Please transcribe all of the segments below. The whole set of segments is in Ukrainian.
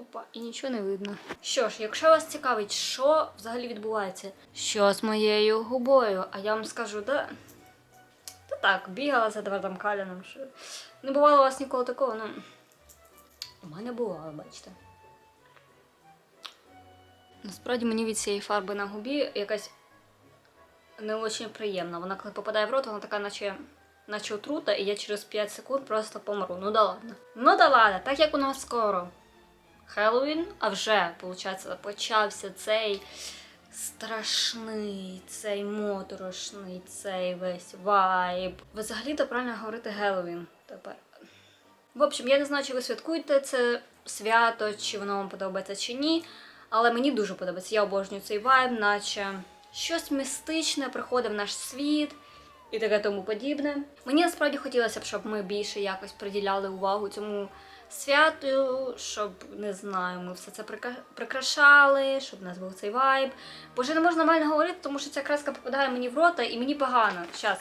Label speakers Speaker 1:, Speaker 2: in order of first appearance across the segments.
Speaker 1: Опа, і нічого не видно. Що ж, якщо вас цікавить, що взагалі відбувається, що з моєю губою, а я вам скажу, да. Та так, бігала за Едвардом Каліном. Що... Не бувало у вас ніколи такого, ну. У мене бувало, бачите. Насправді мені від цієї фарби на губі якась не дуже приємна. Вона коли попадає в рот, вона така, наче, наче отрута, і я через 5 секунд просто помру. Ну да ладно. Ну да ладно, так як у нас скоро Хеллоуін, а вже, виходить, почався цей страшний, цей моторошний, цей весь вайб. Взагалі-то правильно говорити Геловін тепер. В общем, я не знаю, чи ви святкуєте це свято, чи воно вам подобається чи ні. Але мені дуже подобається. Я обожнюю цей вайб, наче щось містичне приходить в наш світ і таке тому подібне. Мені насправді хотілося б, щоб ми більше якось приділяли увагу цьому святу, щоб не знаю, ми все це прикрашали, щоб у нас був цей вайб. Бо вже не можна нормально говорити, тому що ця краска попадає мені в рота і мені погано. Щас.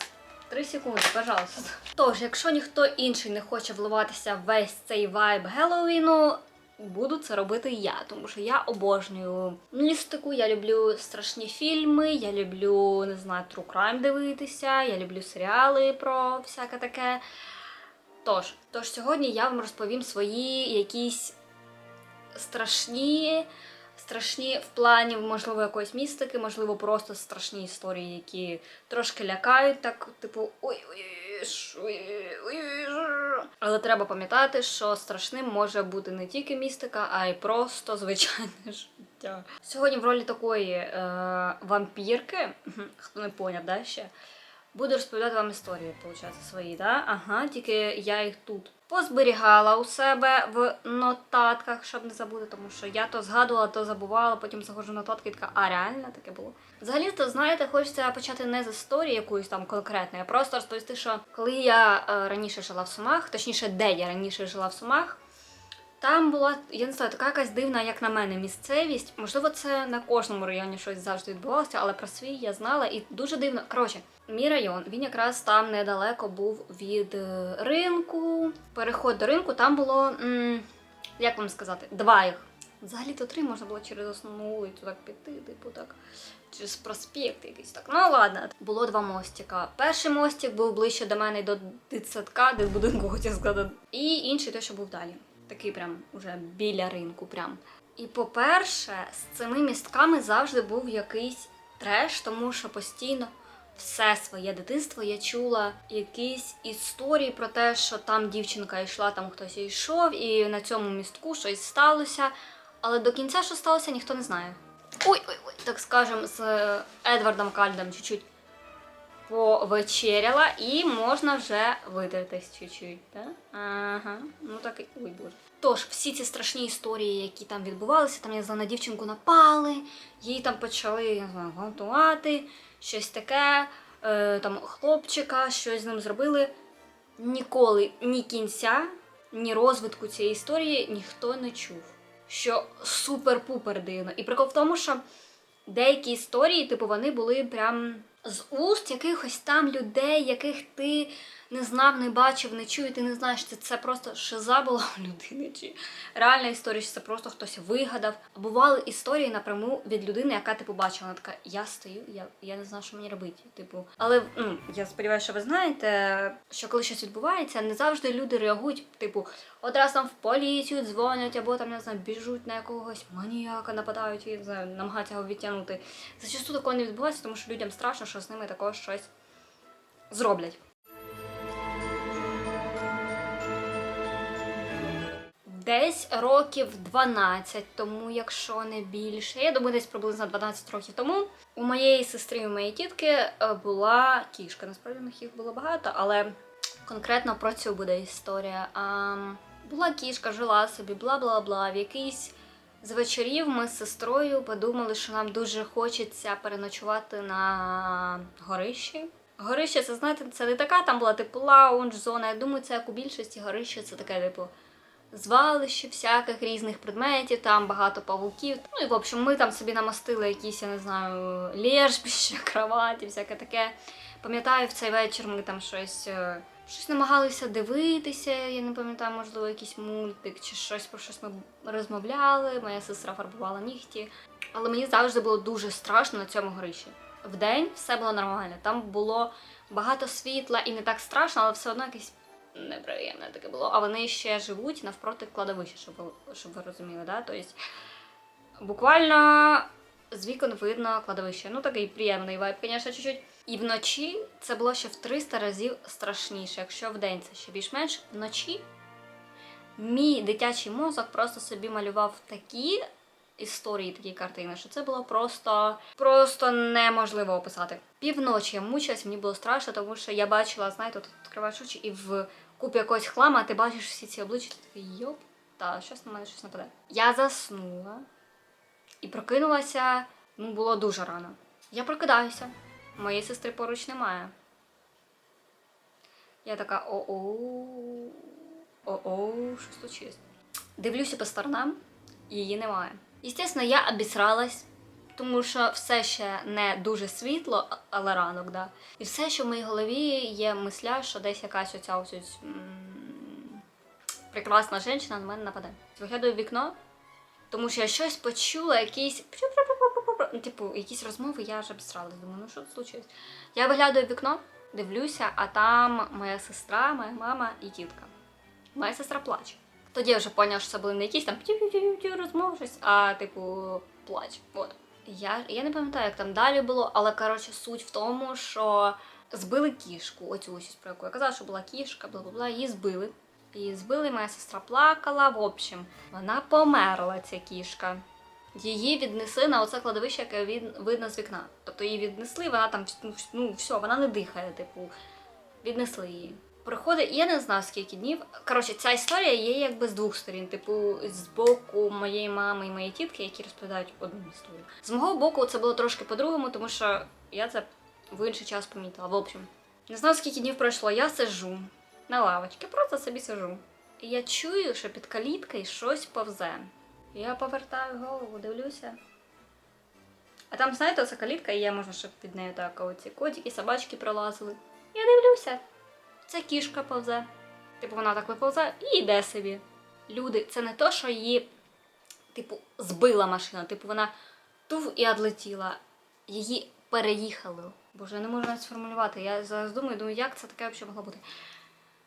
Speaker 1: Три секунди, пожалуйста. Тож, якщо ніхто інший не хоче вливатися в весь цей вайб Геловіну, буду це робити я, тому що я обожнюю містику, я люблю страшні фільми, я люблю, не знаю, true crime дивитися, я люблю серіали про всяке таке. Тож, тож сьогодні я вам розповім свої якісь страшні, страшні в плані, можливо, якоїсь містики, можливо, просто страшні історії, які трошки лякають, так, типу, ой-ой-ой, що- ой-ой-ой, що». але треба пам'ятати, що страшним може бути не тільки містика, а й просто звичайне життя. Сьогодні в ролі такої е, вампірки, хто не поняв, да, ще. Буду розповідати вам історії, виходить, свої, да? Ага, тільки я їх тут позберігала у себе в нотатках, щоб не забути, тому що я то згадувала, то забувала, потім заходжу нотатки і така, а реально таке було. Взагалі, то знаєте, хочеться почати не з історії якоїсь там конкретної, а просто розповісти, що коли я е, раніше жила в Сумах, точніше, де я раніше жила в Сумах, там була, я не знаю, така якась дивна, як на мене, місцевість. Можливо, це на кожному районі щось завжди відбувалося, але про свій я знала і дуже дивно. Коротше, мій район, він якраз там недалеко був від е, ринку. Переход до ринку, там було, як вам сказати, два їх. Взагалі-то три можна було через основну вулицю так піти, типу так, через проспект якийсь так. Ну ладно, було два мостика. Перший мостик був ближче до мене до дитсадка, де будинку хотів сказати. І інший той, що був далі. Такий прям уже біля ринку. прям. І по-перше, з цими містками завжди був якийсь треш, тому що постійно все своє дитинство я чула якісь історії про те, що там дівчинка йшла, там хтось йшов, і на цьому містку щось сталося. Але до кінця, що сталося, ніхто не знає. Ой, ой, ой, так скажем, з е, Едвардом Кальдом чуть-чуть повечеряла, і можна вже видертись чуть-чуть. Да? Ага, ну так і ой боже. Тож, всі ці страшні історії, які там відбувалися, там я знаю, на дівчинку напали, її там почали я знаю, гвалтувати, щось таке, е, там хлопчика, щось з ним зробили. Ніколи ні кінця, ні розвитку цієї історії ніхто не чув. Що супер-пупер дивно. І прикол в тому, що деякі історії, типу, вони були прям з уст якихось там людей, яких ти не знав, не бачив, не чув, і ти не знаєш, це, це просто шиза була у людини, чи реальна історія, чи це просто хтось вигадав. Бували історії напряму від людини, яка типу бачила. Вона така, я стою, я, я не знаю, що мені робити. Типу, але ну я сподіваюся, що ви знаєте, що коли щось відбувається, не завжди люди реагують, типу, одразу там в поліцію дзвонять, або там не знаю, біжуть на якогось маніяка, нападають і не знаю, намагаються його відтягнути. Зачасту такого не відбувається, тому що людям страшно, що з ними також щось зроблять. Десь років 12 тому, якщо не більше. Я думаю, десь приблизно 12 років тому. У моєї сестри у моєї тітки е, була кішка. Насправді них їх було багато, але конкретно про цю буде історія. А, була кішка, жила собі, бла бла бла. В якийсь з вечорів ми з сестрою подумали, що нам дуже хочеться переночувати на горищі. Горище, це знаєте, це не така там була типу лаунж, зона. Я думаю, це як у більшості горище, це таке, типу, звалище всяких різних предметів, там багато павуків. Ну і в общем, ми там собі намастили якісь, я не знаю, лежбище, кроваті, всяке таке. Пам'ятаю, в цей вечір ми там щось е, щось намагалися дивитися. Я не пам'ятаю, можливо, якийсь мультик чи щось про щось ми розмовляли. Моя сестра фарбувала нігті. Але мені завжди було дуже страшно на цьому горищі. Вдень все було нормально. Там було багато світла і не так страшно, але все одно якесь неприємне таке було. А вони ще живуть навпроти кладовища, щоб ви, щоб ви розуміли, да? Тобто буквально з вікон видно кладовище. Ну такий приємний вайб, звісно, чуть-чуть. І вночі це було ще в 300 разів страшніше. Якщо вдень це ще більш-менш вночі. Мій дитячий мозок просто собі малював такі історії, такі картини, що це було просто, просто неможливо описати. Півночі я мучилась, мені було страшно, тому що я бачила, знаєте, тут відкриваєш очі і в купі якогось хлама ти бачиш всі ці обличчя, ти такий йоп, та щось на мене щось нападе. Я заснула і прокинулася, ну було дуже рано. Я прокидаюся. Моєї сестри поруч немає. Я така о-о, о-о, що случилось? Дивлюся по сторонам, її немає. Естественно, я обісралась, тому що все ще не дуже світло, але ранок, да. І все, що в моїй голові є мисля, що десь якась оця ось прекрасна жінка на мене нападе. Виглядаю в вікно, тому що я щось почула, якісь ну, типу, якісь розмови, я ж обісралась. Думаю, ну що тут случилось? Я виглядаю в вікно, дивлюся, а там моя сестра, моя мама і тітка. Моя сестра плаче. Тоді я вже поняла, що це були не якісь там розмови, щось, а типу плач. От. Я, я не пам'ятаю, як там далі було, але коротше суть в тому, що збили кішку, оцю ось про яку я казала, що була кішка, бла бла бла, її збили. Її збили, моя сестра плакала. В общем, вона померла, ця кішка. Її віднесли на оце кладовище, яке від, видно з вікна. Тобто її віднесли, вона там ну, ну все, вона не дихає, типу, віднесли її. Проходить, я не знаю скільки днів. Коротше, ця історія є якби з двох сторін. Типу, з боку моєї мами і моєї тітки, які розповідають одну історію. З мого боку, це було трошки по-другому, тому що я це в інший час помітила. В общем, не знаю, скільки днів пройшло. Я сижу на лавочці, просто собі сижу. І я чую, що під каліткою щось повзе. Я повертаю голову, дивлюся. А там, знаєте, оця калітка, і є, можна, щоб під нею так оці котики, собачки пролазили. Я дивлюся. Це кішка повзе. Типу, вона так виповзе і йде собі. Люди, це не то, що її, типу, збила машина. Типу, вона тув і одлетіла. Її переїхали. Боже, я не можу навіть сформулювати. Я зараз думаю, думаю, як це таке взагалі могло бути.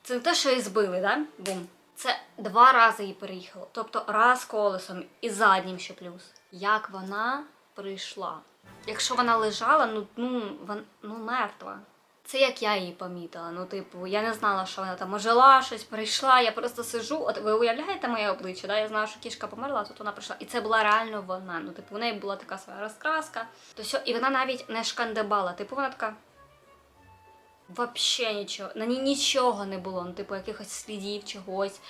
Speaker 1: Це не те, що її збили, да? Бум. Це два рази її переїхало. Тобто раз колесом і заднім ще плюс. Як вона прийшла? Якщо вона лежала, ну, ну, вон, ну мертва. Це як я її помітила. Ну, типу, я не знала, що вона там ожила, щось прийшла. Я просто сижу. От ви уявляєте моє обличчя? Да? Я знаю, що кішка померла, тут вона прийшла. І це була реально вона. Ну, типу, у неї була така своя розкраска. То все, і вона навіть не шкандибала. Типу, вона така. Вообще нічого. На ній нічого не було. Ну, типу, якихось слідів, чогось.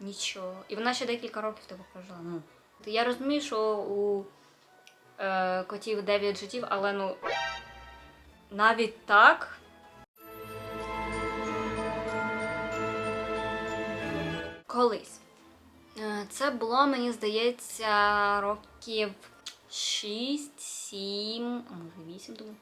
Speaker 1: Нічого. І вона ще декілька років типу прожила. Ну. Я розумію, що у е, котів 9 життів, але ну. Навіть так. Колись. Е, Це було, мені здається, років 6, 7, а може 8, думаю.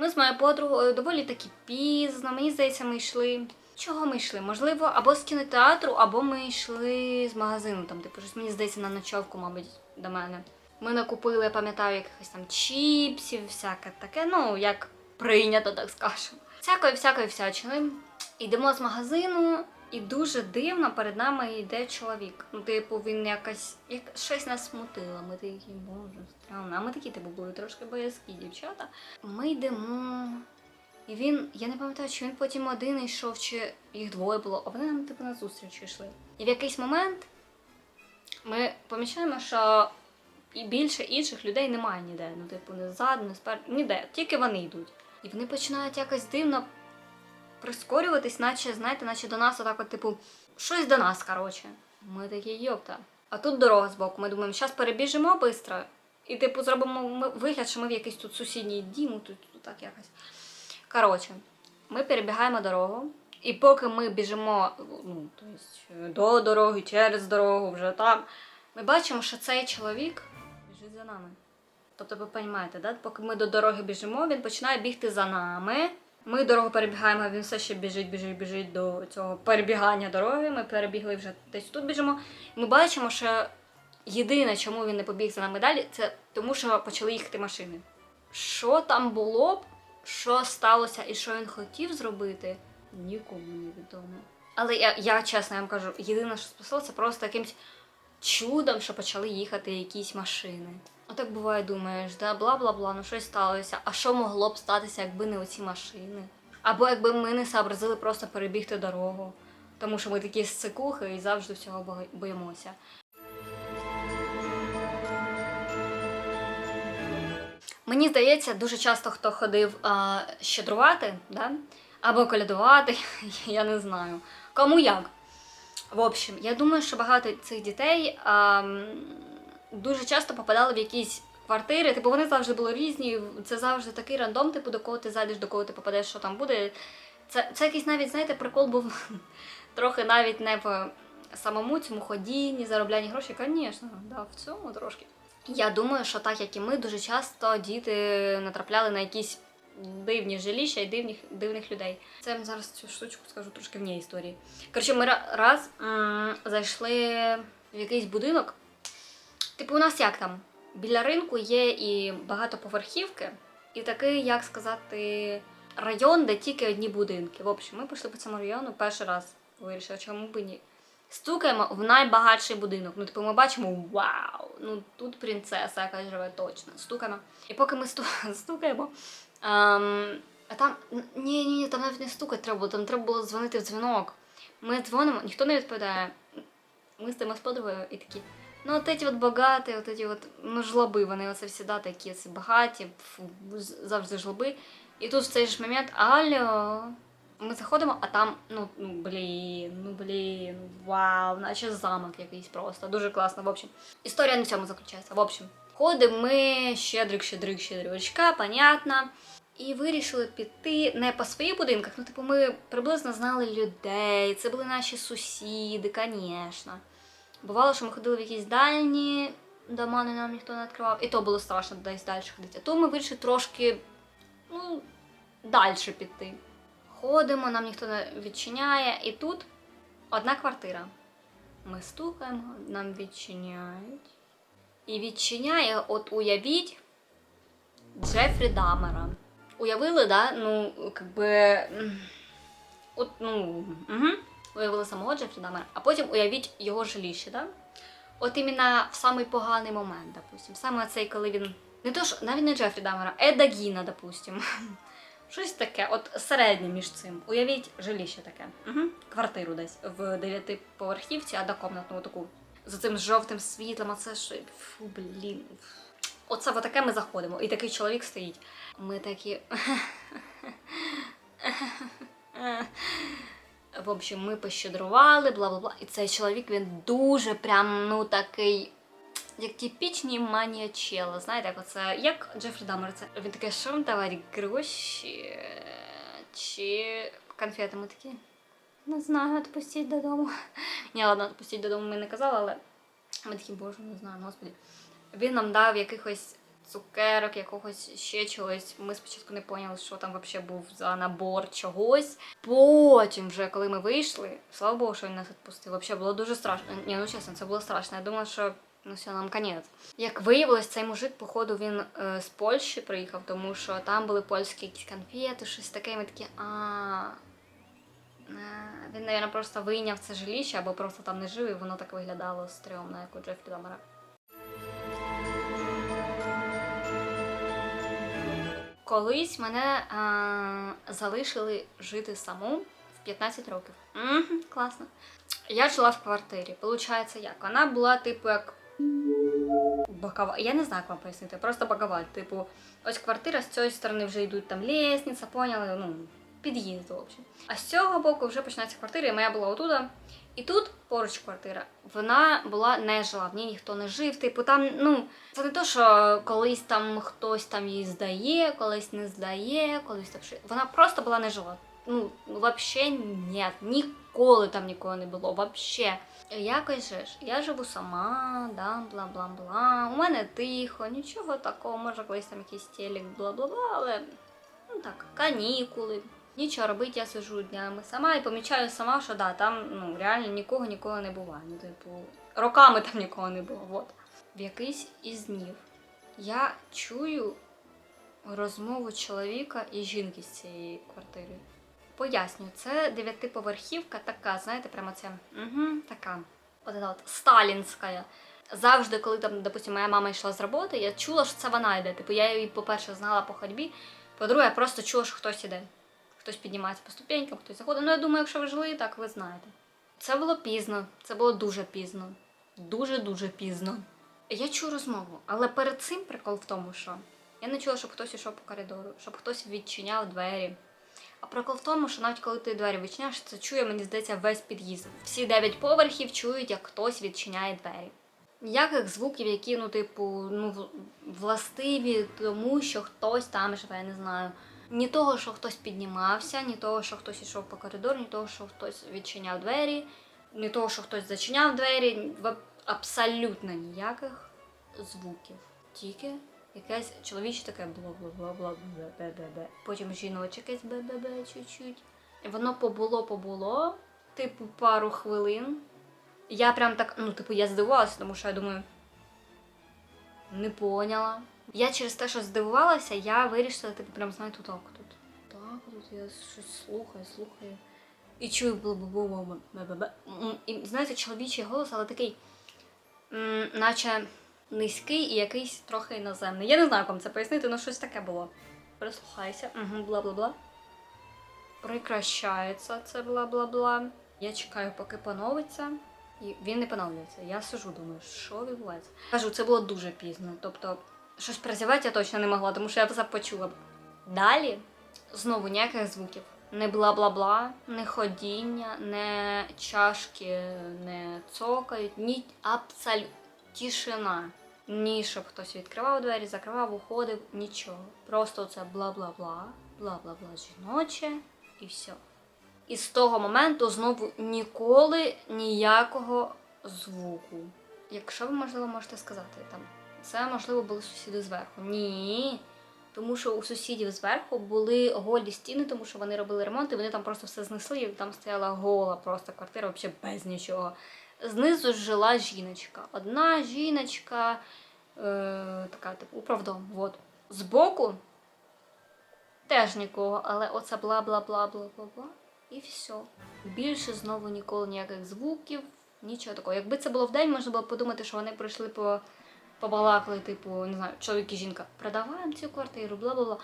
Speaker 1: Ми з моєю подругою доволі таки пізно. Мені здається, ми йшли. Чого ми йшли? Можливо, або з кінотеатру, або ми йшли з магазину. Там, типу, щось мені здається, на ночовку, мабуть, до мене. Ми накупили, я пам'ятаю, якихось там чіпсів, всяке таке, ну, як прийнято, так скажемо. Всякої, всякої всячини. Йдемо з магазину, і дуже дивно перед нами йде чоловік. Ну, типу, він якось як щось нас смутило. Ми такі, боже, странно. А ми такі, типу, були трошки боязкі дівчата. Ми йдемо. І він, я не пам'ятаю, чи він потім один йшов, чи їх двоє було, а вони нам типу на зустріч йшли. І в якийсь момент ми помічаємо, що і більше інших людей немає ніде. Ну, типу, не ззаду, не спереду, ніде. Тільки вони йдуть. І вони починають якось дивно прискорюватись, наче, знаєте, наче до нас отак, от, типу, щось до нас, коротше. Ми такі йопта. А тут дорога збоку. Ми думаємо, зараз перебіжимо швидко. І, типу, зробимо вигляд, що ми в якийсь тут сусідній дім, тут, тут так якось. Коротше, ми перебігаємо дорогу, і поки ми біжимо ну, то есть, е, до дороги, через дорогу, вже там, ми бачимо, що цей чоловік біжить за нами. Тобто, ви розумієте, да? поки ми до дороги біжимо, він починає бігти за нами. Ми дорогу перебігаємо, він все ще біжить, біжить, біжить до цього перебігання дороги. Ми перебігли вже десь тут біжимо. Ми бачимо, що єдине, чому він не побіг за нами далі, це тому, що почали їхати машини. Що там було б, що сталося і що він хотів зробити, нікому не відомо. Але я, я чесно я вам кажу, єдине, що спасло, це просто якимсь чудом, що почали їхати якісь машини. Отак буває, думаєш, да, бла бла бла, ну щось сталося. А що могло б статися, якби не оці машини? Або якби ми не сообразили просто перебігти дорогу. Тому що ми такі сцикухи і завжди всього боїмося. Мені здається, дуже часто хто ходив а, щедрувати, да? або колядувати, я не знаю. Кому як. В общем, я думаю, що багато цих дітей а, дуже часто попадали в якісь квартири. Типу, вони завжди були різні. Це завжди такий рандом, типу, до кого ти зайдеш, до кого ти попадеш, що там буде. Це, це якийсь навіть, знаєте, прикол був трохи навіть не в самому цьому ходінні, зароблянні грошей. Звісно, да, в цьому трошки. Я думаю, що так як і ми, дуже часто діти натрапляли на якісь дивні жилища і дивних, дивних людей. Це я зараз цю штучку скажу трошки вні історії. Коротше, ми раз м, зайшли в якийсь будинок. Типу, у нас як там? Біля ринку є і багатоповерхівки, і такий, як сказати, район, де тільки одні будинки. В общем, ми пішли по цьому району перший раз. Вирішили, чому б ні. Стукаємо в найбагатший будинок. Ну, типу, ми бачимо, вау! Ну тут принцеса, яка живе точно. Стукаємо. І поки ми сту- стукаємо. Ем, а там ні, ні, ні, там навіть не стукати треба було, там треба було дзвонити в дзвінок. Ми дзвонимо, ніхто не відповідає. Ми стоїмо з подругою і такі. Ну, от эти от багаті, от эти от, ну, жлоби, вони оце всі да, такі це багаті, фу, завжди жлоби. І тут в цей ж момент, алло, ми заходимо, а там, ну, ну блін, ну блін, вау, наче замок якийсь просто. Дуже класно. В общем, історія на цьому заключається. В общем, ходимо ми, щедрик, щедрик, щедрючка, понятно. І вирішили піти не по своїх будинках. Ну, типу, ми приблизно знали людей, це були наші сусіди, звісно. Бувало, що ми ходили в якісь дальні дома, не нам ніхто не відкривав. І то було страшно десь далі ходити. А то ми вирішили трошки, ну, далі піти. Ходимо, нам ніхто не відчиняє. І тут одна квартира. Ми стукаємо, нам відчиняють. І відчиняє, от уявіть, Джефрі Дамера. Уявили, да? Ну, как би. От, ну, угу. Уявили самого Джефрі Дамера, а потім уявіть його жилище, да? От іменно в самий поганий момент, допустим. Саме цей, коли він. Не то ж, навіть не Джефрі Дамера, Еда Гіна, допустим. Щось таке, от середнє між цим. Уявіть жилище таке. Угу. Квартиру десь в дев'ятиповерхівці, однокомнатну таку. За цим жовтим світлом, а це що. Фу, блін. Оце таке ми заходимо. І такий чоловік стоїть. Ми такі. В общем, ми пощедрували, бла бла бла. І цей чоловік він дуже прям, ну такий. Як типічний маніачело, знаєте, як оце, як Джефрі Дамер, це він такий, що вам давати гроші чи конфети? Ми такі. Не знаю, відпустіть додому. Ні, ладно, відпустіть додому ми не казали, але ми такі, боже, не знаю, господи. Він нам дав якихось цукерок, якогось ще чогось. Ми спочатку не поняли, що там взагалі був за набор чогось. Потім, вже коли ми вийшли, слава Богу, що він нас відпустив. Взагалі було дуже страшно. Ні, ну чесно, це було страшно. Я думала, що ну все, нам конець. Як виявилось, цей мужик, походу, він е, з Польщі приїхав, тому що там були польські якісь конфети, щось таке. І ми такі, а. Е, Він, мабуть, просто вийняв це жилище або просто там не жив, і воно так виглядало стрьомно, як у Джефрі Дамера. Колись мене е, залишили жити саму в 15 років. Угу, класно. Я жила в квартирі. Получається, як? Вона була, типу, як бокова. Я не знаю, як вам пояснити, просто боковаль. Типу, ось квартира, з цієї сторони вже йдуть там лісниця, поняли? Ну, під'їзд, в общем. А з цього боку вже починається квартира, і моя була отуда. І тут поруч квартира. Вона була не жила, в ній ніхто не жив. Типу, там, ну, це не то, що колись там хтось там її здає, колись не здає, колись там. Вона просто була не жила. Ну, вообще ні, ніколи там нікого не було, вообще. Якось же ж, я живу сама, да, бла-бла-бла. У мене тихо, нічого такого, може колись там якийсь телек, бла-бла-бла, але ну так, канікули, Нічого робити, я сижу днями сама і помічаю сама, що да, там ну, реально нікого ніколи не буває. Ну, типу, роками там нікого не було. Вот. В якийсь із днів я чую розмову чоловіка і жінки з цієї квартири. Поясню, це дев'ятиповерхівка така, знаєте, прямо це угу, така. От от сталінська. Завжди, коли там, допустим, моя мама йшла з роботи, я чула, що це вона йде. Типу, я її, по-перше, знала по ходьбі, по-друге, я просто чула, що хтось іде. Хтось піднімається по ступенькам, хтось заходить. Ну, я думаю, якщо ви жили, так ви знаєте. Це було пізно, це було дуже пізно. Дуже-дуже пізно. Я чую розмову, але перед цим прикол в тому, що я не чула, щоб хтось йшов по коридору, щоб хтось відчиняв двері. А прикол в тому, що навіть коли ти двері відчиняєш, це чує, мені здається, весь під'їзд. Всі дев'ять поверхів чують, як хтось відчиняє двері. Ніяких звуків, які, ну, типу, ну, властиві тому, що хтось там живе, я не знаю. Ні того, що хтось піднімався, ні того, що хтось йшов по коридору, ні того, що хтось відчиняв двері, ні того, що хтось зачиняв двері. Абсолютно ніяких звуків. Тільки якесь чоловіче таке бла-бла-бла-бла, бе-бе-бе. Потім жіноче якесь бе-бе-бе чуть-чуть. Воно побуло, побуло, типу, пару хвилин. Я прям так, ну, типу, я здивувалася, тому що я думаю. Не поняла. Я через те, що здивувалася, я вирішила, типу, прям, знаєте, так тут. Так, тут я щось слухаю, слухаю. І чую бла-бла-бла-бла-бла-бла. І знаєте, чоловічий голос, але такий, наче низький і якийсь трохи іноземний. Я не знаю, як вам це пояснити, але щось таке було. Прислухайся, угу, бла-бла-бла. Прекращається це бла-бла-бла. Я чекаю, поки поновиться. І він не поновлюється. Я сижу, думаю, що відбувається. Кажу, це було дуже пізно. Тобто, щось прозівати я точно не могла, тому що я все почула. Далі знову ніяких звуків. Не бла-бла-бла, не ходіння, не чашки, не цокають, ні абсолютно тишина. Ні, щоб хтось відкривав двері, закривав, уходив, нічого. Просто це бла-бла-бла, бла-бла-бла жіноче і все. І з того моменту знову ніколи ніякого звуку. Якщо ви, можливо, можете сказати, там це можливо були сусіди зверху. Ні. Тому що у сусідів зверху були голі стіни, тому що вони робили ремонт, і вони там просто все знесли, і там стояла гола просто квартира, взагалі без нічого. Знизу жила жіночка. Одна жіночка, е, така, типу, управдом. Вот. Збоку теж нікого, але оце бла-бла-бла-бла-бла-бла. І все. Більше знову ніколи ніяких звуків, нічого такого. Якби це було вдень, можна було подумати, що вони прийшли по побалакали, типу, не знаю, чоловік і жінка, продаваємо цю квартиру, бла бла бла.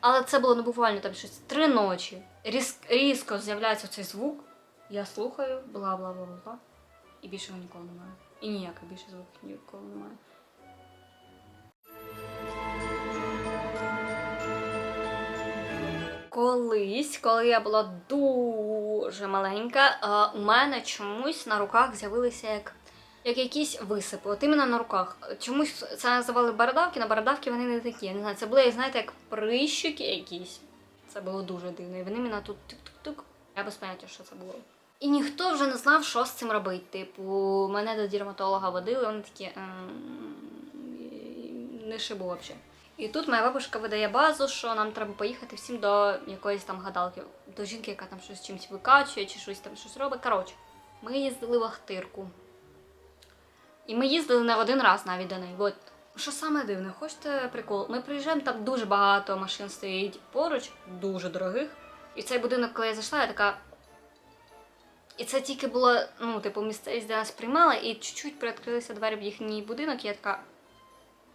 Speaker 1: Але це було не буквально там щось три ночі. Різ, різко з'являється цей звук. Я слухаю, бла бла бла бла бла. І більше його ніколи немає. І ніяких більше звуків ніколи немає. Колись, коли я була дуже маленька, е, у мене чомусь на руках з'явилися як, як якісь висипи. От іменно на руках. Чомусь це називали бородавки, на бородавки вони не такі. Я не знаю, це були, знаєте, як прищики якісь. Це було дуже дивно. І вони мене тут тук-тук-тук. Я без поняття, що це було. І ніхто вже не знав, що з цим робити. Типу, мене до дерматолога водили, вони такі. «Ем, Не шибу взагалі. І тут моя бабушка видає базу, що нам треба поїхати всім до якоїсь там гадалки, до жінки, яка там щось чимось викачує чи щось там щось робить. Коротше, ми їздили в Ахтирку. І ми їздили не один раз навіть до неї. От. Що саме дивне, хочете прикол? Ми приїжджаємо, там дуже багато машин стоїть поруч, дуже дорогих. І цей будинок, коли я зайшла, я така. І це тільки було, ну, типу, місцевість, де нас приймала, і чуть-чуть приоткрилися двері в їхній будинок, і я така.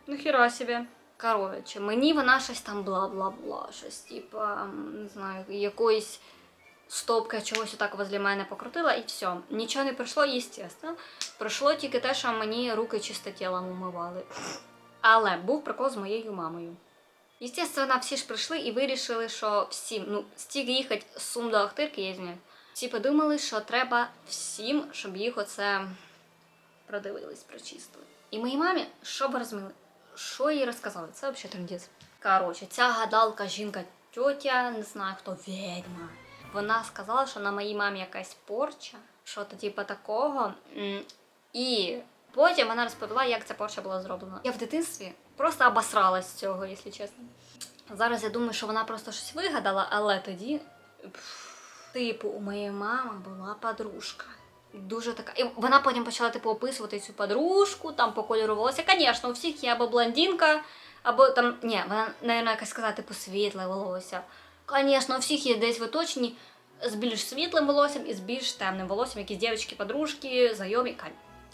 Speaker 1: Ну хіра собі. Коротше, мені вона щось там бла-бла-бла, щось, типа, не знаю, якоїсь стопки чогось отак возле мене покрутила і все. Нічого не пройшло, естественно. Пройшло тільки те, що мені руки чистотілом умивали. Але був прикол з моєю мамою. Естественно, всі ж прийшли і вирішили, що всім, ну, стільки їхати з Сум до Ахтирки, я знаю. Всі подумали, що треба всім, щоб їх оце продивились, прочистили. І моїй мамі, що ви розуміли, що їй розказали? Це взагалі трендець. Коротше, ця гадалка, жінка, тьотя, не знаю хто, відьма. Вона сказала, що на моїй мамі якась порча, що то типу такого. І потім вона розповіла, як ця порча була зроблена. Я в дитинстві просто обосралась з цього, якщо чесно. Зараз я думаю, що вона просто щось вигадала, але тоді Типу, у моєї мами була подружка. Дуже така. І вона потім почала типу описувати цю подружку, там по кольору волосся. Звісно, у всіх є або блондинка, або там. Ні, вона, мабуть, якась сказала, типу, світле волосся. Звісно, у всіх є десь в оточенні з більш світлим волоссям і з більш темним волоссям, якісь дівчатки, подружки, знайомі.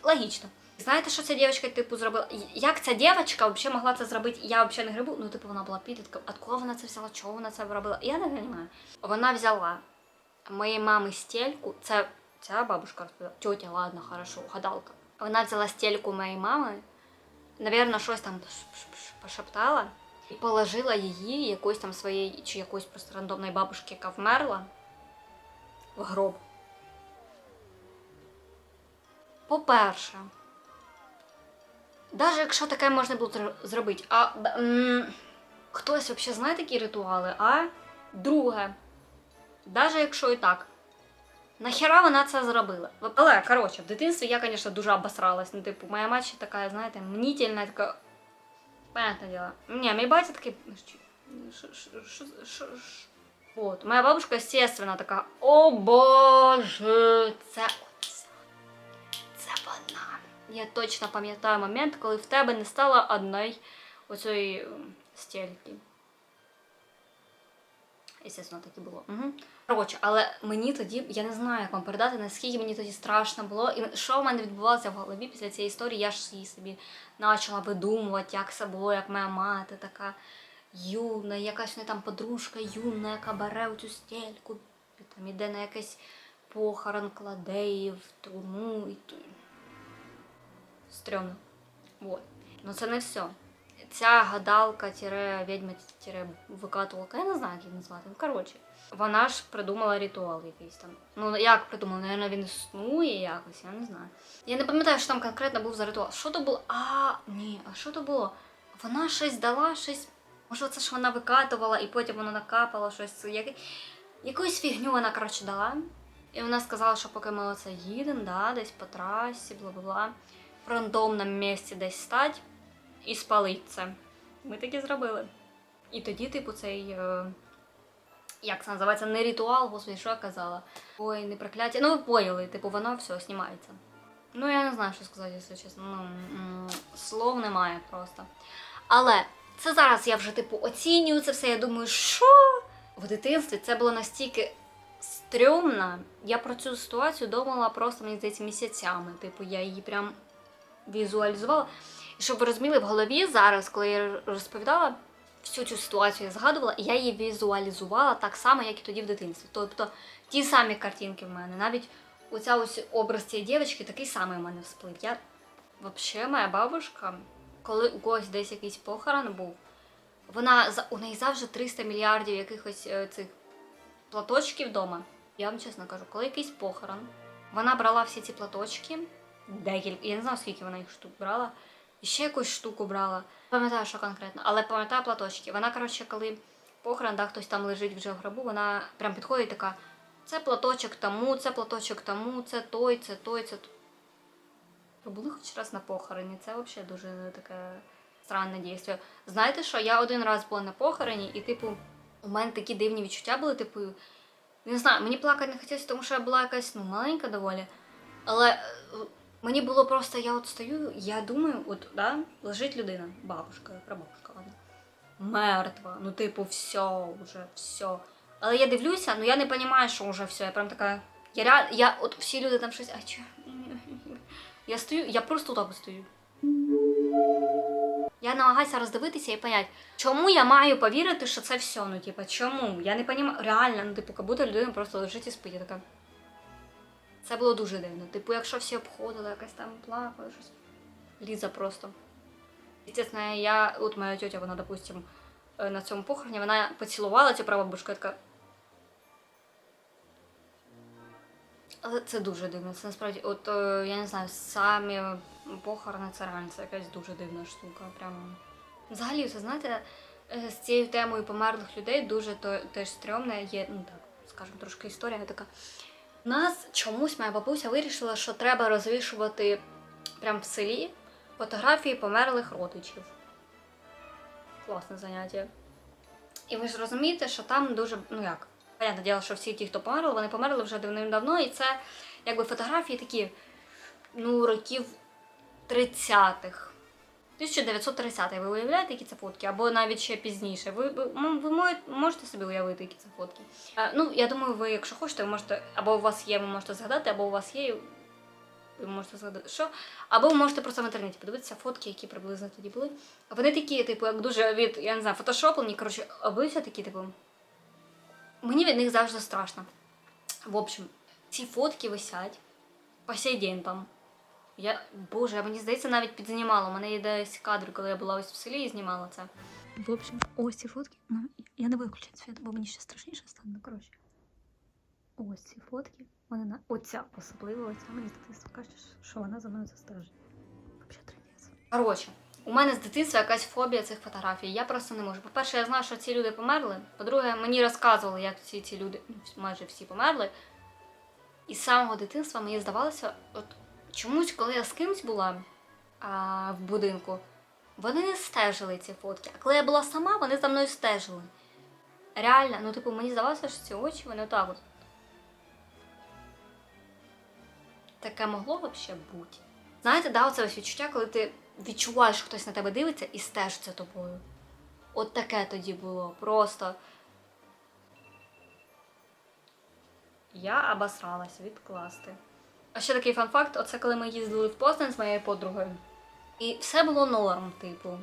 Speaker 1: Логічно. Знаєте, що ця дівчинка, типу, зробила? Як ця дівчинка взагалі могла це зробити? Я взагалі не грибу. Ну, типу, вона була підлітком. Откуда вона це взяла? Чого вона це робила? Я не розумію. Вона взяла моєї мами стельку. Це ця бабушка розповіла. Тьотя, ладно, хорошо, гадалка. Вона взяла стельку моєї мами, навірно, щось там пошептала і положила її якоїсь там своєї чи якоїсь просто рандомної бабушки, яка вмерла, в гроб. По-перше, навіть якщо таке можна було зробити, а хтось взагалі знає такі ритуали, а друге, навіть якщо і так, нахіра вона це зробила? Але, коротше, в дитинстві я, звісно, дуже обосралась. Ну, типу, моя мать така, знаєте, мнительна, така. Понятне дело. Ні, мій батя такий. ну, що- що- що- що- що- що- От, моя бабушка, естественно, така, о боже, це оце. Це вона. Я точно пам'ятаю момент, коли в тебе не стало одної оцієї ем, стільки. Естественно, так і було. Угу. Коротше, але мені тоді, я не знаю, як вам передати, наскільки мені тоді страшно було. І що в мене відбувалося в голові після цієї історії, я ж її собі почала видумувати, як це було, як моя мати така юна, якась у неї там подружка юна, яка бере цю стельку, там іде на якийсь похорон, кладе її в труну і ту. Стрьомно. Вот. Ну це не все. Ця гадалка, тире, відьма, тире, викатувалка, я не знаю, як її назвати. Ну, коротше. Вона ж придумала ритуал якийсь там. Ну, як придумала? Наверно, він існує якось, я не знаю. Я не пам'ятаю, що там конкретно був за ритуал. Що то було? А, ні, а що то було? Вона щось дала, щось. Може, це ж вона викатувала і потім вона накапала щось. Як... Якусь фігню вона, коротше, дала. І вона сказала, що поки ми оце їдемо, да, десь по трасі, бла-бла-бла, в рандомному місці десь стать і спалить це. Ми таки зробили. І тоді, типу, цей. Як це називається? Не ритуал, господи, що я казала. Ой, не прокляття. Ну, ви поняли, типу, воно все знімається. Ну, я не знаю, що сказати, якщо чесно. Ну, слов немає просто. Але це зараз я вже, типу, оцінюю це все. Я думаю, що? В дитинстві це було настільки стрьомно. Я про цю ситуацію думала просто, мені здається, місяцями. Типу, я її прям візуалізувала. І щоб ви розуміли, в голові зараз, коли я розповідала всю цю ситуацію, я згадувала, і я її візуалізувала так само, як і тоді в дитинстві. Тобто ті самі картинки в мене. Навіть оця ось образ цієї дівчинки такий самий в мене всплив. Я взагалі, моя бабушка, коли у когось десь якийсь похорон був, вона у неї завжди 300 мільярдів якихось е, цих платочків вдома. Я вам чесно кажу, коли якийсь похорон, вона брала всі ці платочки, декілька, я не знаю, скільки вона їх штук брала, і ще якусь штуку брала. Пам'ятаю, що конкретно, але пам'ятаю платочки. Вона, коротше, коли похорон, да, хтось там лежить вже в гробу, вона прям підходить така: це платочок тому, це платочок тому, це той, це той, це той. Були хоч раз на похороні? Це взагалі дуже таке странне дійство. Знаєте що? Я один раз була на похороні, і, типу, у мене такі дивні відчуття були, типу, не знаю, мені плакати не хотілося, тому що я була якась ну, маленька доволі. Але е, мені було просто, я от стою, я думаю, от, да, лежить людина, бабушка, прабабушка, ладно. Мертва, ну, типу, все, вже, все. Але я дивлюся, ну я не розумію, що вже все. Я прям така. Я реально, я от всі люди там щось, а чо? Я стою, я просто так стою. Я намагаюся роздивитися і понять, чому я маю повірити, що це все. Ну, типа, чому? Я не розумію, реально, ну, типу, як будто людина просто лежить і спить. Я така. Це було дуже дивно. Типу, якщо всі обходили, якась там плакала, щось. Ліза просто. Естественно, я, от моя тетя, вона, допустим, е, на цьому похороні, вона поцілувала цю прабабушку, я така. Але це дуже дивно. Це насправді, от е, я не знаю, самі похорони це реально це якась дуже дивна штука. Прямо. Взагалі, це знаєте, е, з цією темою померлих людей дуже то, теж стрьомне є, ну так, скажімо, трошки історія така. У нас чомусь моя бабуся вирішила, що треба розвішувати прямо в селі фотографії померлих родичів. Класне заняття. І ви ж розумієте, що там дуже, ну як, Понятне діло, що всі ті, хто померли, вони померли вже давним-давно, і це якби фотографії такі, ну, років 30-х. 1930 ви уявляєте, які це фотки, або навіть ще пізніше. Ви, ви, можете собі уявити, які це фотки. Ну, я думаю, ви, якщо хочете, ви можете, або у вас є, ви можете згадати, або у вас є, ви можете згадати, що. Або ви можете просто в інтернеті подивитися фотки, які приблизно тоді були. Вони такі, типу, як дуже від, я не знаю, фотошоплені, коротше, обличчя такі, типу. Мені від них завжди страшно. В общем, ці фотки висять по сей день там. Я, боже, мені здається, навіть підзнімала. У мене є десь кадри, коли я була ось в селі і знімала це. В общем, ось ці фотки. Ну, я не включати світ, бо мені ще страшніше стане. Ну, коротше. Ось ці фотки. Вони на оця особливо, оця мені з дитинства каже, що вона за мною застежить. Взагалі. Коротше, у мене з дитинства якась фобія цих фотографій. Я просто не можу. По-перше, я знаю, що ці люди померли. По-друге, мені розказували, як ці, ці люди, ну, майже всі померли. І з самого дитинства мені здавалося, от чомусь, коли я з кимсь була а, в будинку, вони не стежили ці фотки. А коли я була сама, вони за мною стежили. Реально, ну типу, мені здавалося, що ці очі вони отак от. Таке могло взагалі бути. Знаєте, да, оце ось відчуття, коли ти відчуваєш, що хтось на тебе дивиться і стежить за тобою. От таке тоді було. Просто. Я обосралась відкласти. А ще такий фан-факт: оце коли ми їздили в Познань з моєю подругою. І все було норм, типу.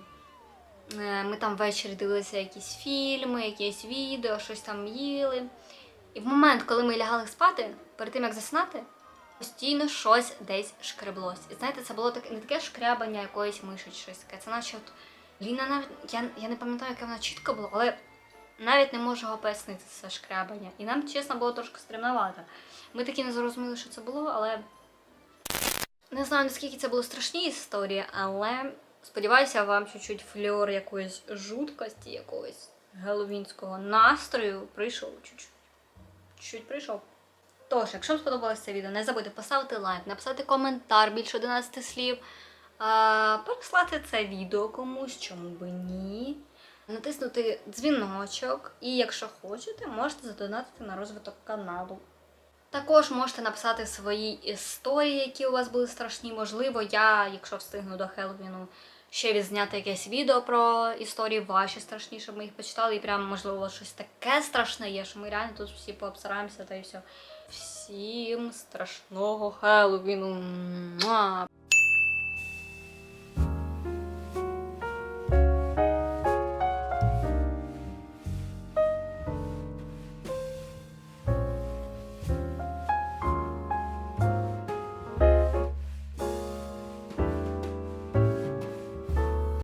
Speaker 1: Е, Ми там ввечері дивилися якісь фільми, якісь відео, щось там їли. І в момент, коли ми лягали спати, перед тим як заснати, постійно щось десь шкреблось. І знаєте, це було таке не таке шкрябання якоїсь миші щось таке. Це наче от Ліна навіть я, я не пам'ятаю, яке воно чітко було, але навіть не можу його пояснити це шкрябання. І нам, чесно, було трошки стремновато. Ми таки не зрозуміли, що це було, але не знаю, наскільки це були страшні історії, але сподіваюся, вам чуть-чуть фльор якоїсь жуткості, якогось геловінського настрою прийшов чуть-чуть. Чуть-чуть прийшов. Тож, якщо вам сподобалось це відео, не забудьте поставити лайк, написати коментар більше 11 слів, переслати це відео комусь, чому би ні. Натиснути дзвіночок, і якщо хочете, можете задонатити на розвиток каналу. Також можете написати свої історії, які у вас були страшні. Можливо, я, якщо встигну до Хеллоуіну, ще відзняти якесь відео про історії ваші страшні, щоб ми їх почитали. І прям, можливо, щось таке страшне є, що ми реально тут всі пообсираємося та й все. Всім страшного Хеллоуіну!